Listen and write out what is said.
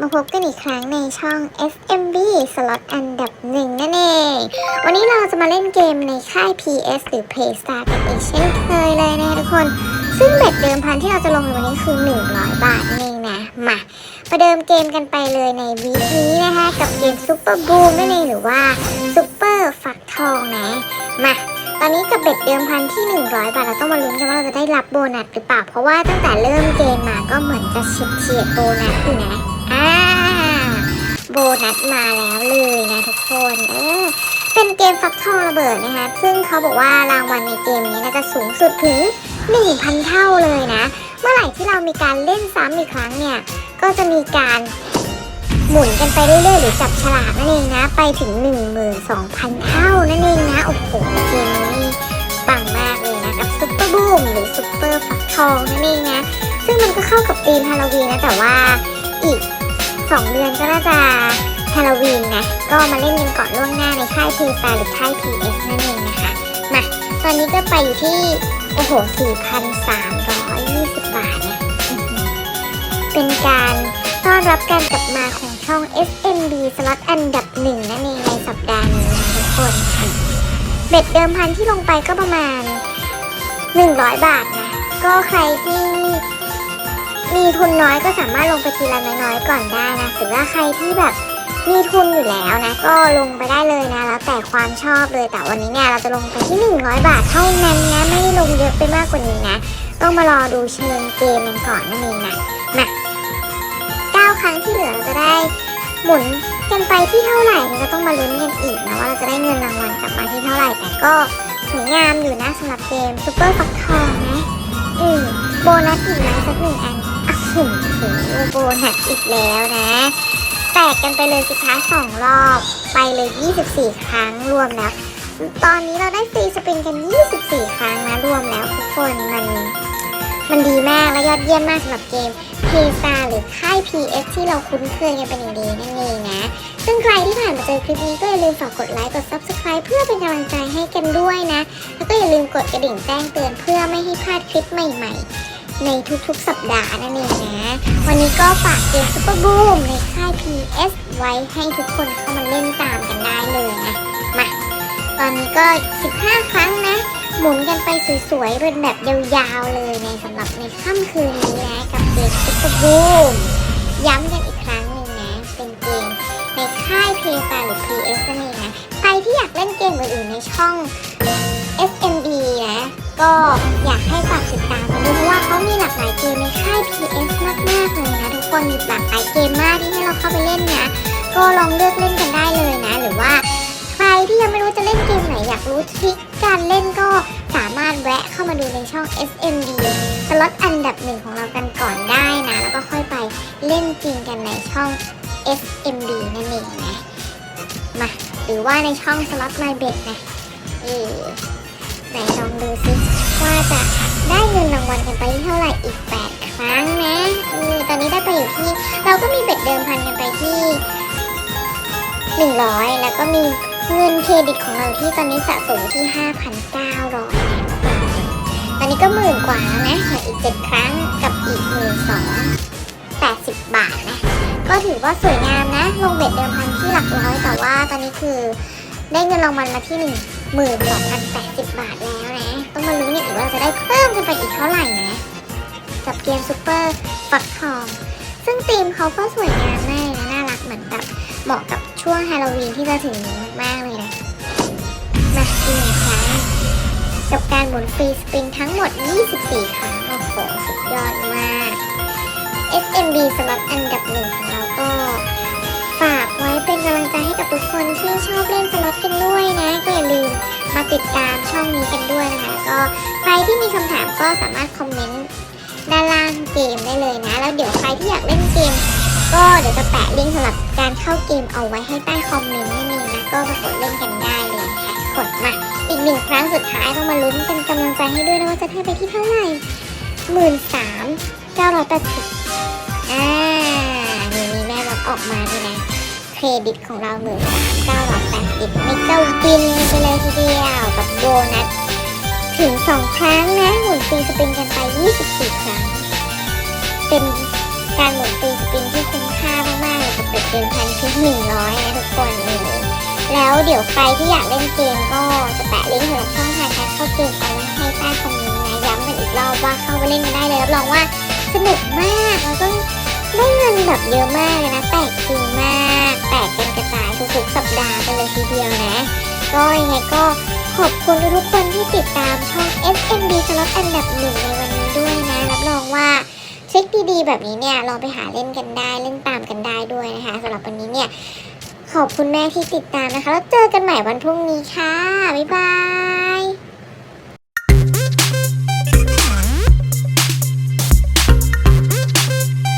มาพบกันอีกครั้งในช่อง SMB สล็อตอันดับหนึ่งนั่นเอง วันนี้เราจะมาเล่นเกมในค่าย PS หรือ Playstar กันอีกเช่นเคยเลยนะทุกคน ซึ่งเบ็ดเดิมพันที่เราจะลงในวันนี้คือ 100 บาทนั่นเองนะ มาประเดิมเกมกันไปเลยในวีคนี้นะคะ กับเกม Super Boom นั่นเองหรือว่า Super ฟักทองนะ มาตอนนี้กับเบ็ดเดิมพันที่ 100 บาท เราต้องมาลุ้นกันว่าเราจะได้รับโบนัสหรือเปล่า เพราะว่าตั้งแต่เริ่มเกมมาก็เหมือนจะเฉียดเฉียดโบนัสอยู่นะ อ่าโบนัสมาแล้วเลยนะทุกคนเออเป็นเกมฟักทองระเบิดนะคะ ซึ่งเขาบอกว่ารางวัลในเกมนี้นะจะสูงสุดถึง 1,000 เท่าเลยนะ เมื่อไหร่ที่เรามีการเล่นซ้ำอีกครั้งเนี่ย ก็จะมีการหมุนกันไปเรื่อยๆหรือจับฉลากนั่นเองนะ ไปถึง 12,000 เท่านั่นเองนะ โอ้โหเกมนี้ปังมากเลยนะ กับซุปเปอร์บูมหรือซุปเปอร์ฟักทองนั่นเองนะ ซึ่งมันก็เข้ากับธีมฮาโลวีนนะแต่ว่าอีก 2 เดือนก็น่าจะฮาโลวีนนะ ก็มาเล่นกันก่อนล่วงหน้าในค่ายพีซาหรือค่าย PS นั่นเองนะคะ มา ตอนนี้ก็ไปอยู่ที่ โอ้โห 4,320 บาทนะอื้อหือเป็นการต้อนรับการกลับมาของช่อง SMB สล็อตอันดับหนึ่งนั่นเองในสัปดาห์นี้นะทุกคนเบ็ดเดิมพันที่ลงไปก็ประมาณ 100 บาทนะ ก็ใครที่ มีทุนน้อยก็สามารถลงไปทีละน้อยๆ ก่อนได้นะหรือว่าใครที่แบบมีทุนอยู่แล้วนะ ก็ลงไปได้เลยนะ แล้วแต่ความชอบเลยแต่วันนี้เนี่ยเราจะลงไปที่ 100 บาทเท่านั้นนะ ไม่ได้ลงเยอะไปมากกว่านี้นะ ต้องมารอดูเชิญเกมกันก่อนนั่นเองนะมา9ครั้งที่เหลือเราจะได้หมุนกันไปที่เท่าไหร่เนี่ยก็ต้องมาลุ้นกันอีกนะว่าเราจะได้เงินรางวัลกลับมาที่เท่าไหร่แต่ก็สวยงามอยู่นะสำหรับเกมซูเปอร์ฟักทองนะอืมโบนัสอีกไหมสักหนึ่งอัน ถึงถึงโบนัสอีกแล้วนะ แตกกันไปเลยสิคะสองรอบไปเลย 24 ครั้งรวมแล้ว ตอนนี้เราได้ฟรีสปินกัน 24 ครั้งนะรวมแล้วทุกคนมันมันดีมากและยอดเยี่ยมมากสำหรับเกม p s a หรือค่าย PS ที่เราคุ้นเคยกันเป็นอย่างดีนั่นเองนะ ซึ่งใครที่ผ่านมาเจอคลิปนี้ก็อย่าลืมฝากกดไลค์ กด Subscribe เพื่อเป็นกำลังใจให้กันด้วยนะ แล้วก็อย่าลืมกดกระดิ่งแจ้งเตือนเพื่อไม่ให้พลาดคลิปใหม่ ๆ ในทุกๆสัปดาห์นั่นเองนะ วันนี้ก็ฝากเกม Super Boom ในค่าย PS ไว้ให้ทุกคนเข้ามาเล่นตามกันได้เลยนะ มา ตอนนี้ก็ 15 ครั้งนะ หมุนกันไปสวยๆ เป็นแบบยาวๆเลยในสำหรับในค่ำคืนนี้นะกับเกม Super Boom ย้ำกันอีกครั้งหนึ่งนะ เป็นเกมในค่าย p s หรือ PS นั่นเองนะ ใครที่อยากเล่นเกมอื่นๆในช่อง ก็อยากให้ฝากติดตามกันด้วยเพราะว่าเขามีหลากหลายเกมในค่าย PS มากๆเลยนะทุกคนมีหลากหลายเกมมากที่ให้เราเข้าไปเล่นนะ ก็ลองเลือกเล่นกันได้เลยนะ หรือว่าใครที่ยังไม่รู้จะเล่นเกมไหนอยากรู้ทริคการเล่นก็สามารถแวะเข้ามาดูในช่อง SMD สล็อตอันดับหนึ่งของเรากันก่อนได้นะ แล้วก็ค่อยไปเล่นจริงกันในช่อง SMD นั่นเองนะมาหรือว่าในช่องสล็อตไมเบ็ดนะเออ นลองดูซิว่าจะได้เงินรางวัลกันไปเท่าไหร่อีก 8 ครั้งนะเออตอนนี้ได้ไปอยู่ที่ เราก็มีเบ็ดเดิมพันกันไปที่ 100 แล้วก็มีเงินเครดิตของเราที่ตอนนี้สะสมที่ 5,900นะตอนนี้ก็หมื่นกว่าแล้วนะเหลืออีก 7 ครั้งกับอีก 1 2 80 บาทนะ ก็ถือว่าสวยงามนะ ลงเบ็ดเดิมพันที่หลักร้อยแต่ว่าตอนนี้คือได้เงินรางวัลมาที่1 2 0บบาทแล้วนะ ต้องมาลุ้นอีกว่าจะได้เพิ่มขึ้นไปอีกเท่าไหร่นะกับเกมซูเปอร์ฟักทอง ซึ่งธีมเขาก็สวยงามมากนะน่ารักเหมือนแบบเหมาะกับช่วงฮาโลวีนที่จะถึงนี้มากๆเลยนะ มาอีกครั้งกับการหมุนฟรีสปริงทั้งหมด 24 ครั้ง โอ้โห สุดยอดมาก SMB สำหรับอันดับหนึ่งของเรา ติดตามช่องนี้กันด้วยนะคะก็ใครที่มีคำถามก็สามารถคอมเมนต์ด้านล่างเกมได้เลยนะ แล้วเดี๋ยวใครที่อยากเล่นเกม ก็เดี๋ยวจะแปะลิงก์สำหรับการเข้าเกมเอาไว้ให้ใต้คอมเมนต์นี่นี่นะก็มากดเล่นกันได้เลยค่ะกดมาอีกหนึ่งครั้งสุดท้ายต้องมาลุ้นเป็นกำลังใจให้ด้วยนะว่าจะได้ไปที่เท่าไหร่หมื่นสามเก้าร้อยแปดสิบอ่านี่มีแม่รับออกมาด้วยนะเครดิตของเราหมื่นสาม ก้าร้อยแปดสิบไม่เก้าบินไปเลยทีเดียวกับโบนัสถึงสองครั้งนะหมุนฟรีสปินกันไป 24 ครั้ง เป็นการหมุนตีสปินที่คุ้มค่ามากๆเลยกับเป็ดเดิมพันที่หนึ่งร้อยนะทุกคนนี่แล้วเดี๋ยวใครที่อยากเล่นเกมก็จะแปะลิงก์สำหรับช่องทางการเข้าเกมเอาไว้ให้ใต้คอมเมนต์นะย้ำกันอีกรอบว่าเข้าไปเล่นกันได้เลยรับรองว่าสนุกมากแล้วก็ ได้เงินแบบเยอะมากเลยนะแตกจริงมากแตกกันกระจายทุกๆสัปดาห์กันเลยทีเดียวนะ ก็ยังไงก็ขอบคุณทุกคนที่ติดตามช่อง SMB สล็อตอันดับหนึ่งในวันนี้ด้วยนะรับรองว่าทริคดีๆแบบนี้เนี่ยลองไปหาเล่นกันได้เล่นตามกันได้ด้วยนะคะสำหรับวันนี้เนี่ยขอบคุณแม่ที่ติดตามนะคะ แล้วเจอกันใหม่วันพรุ่งนี้ค่ะ บ๊ายบาย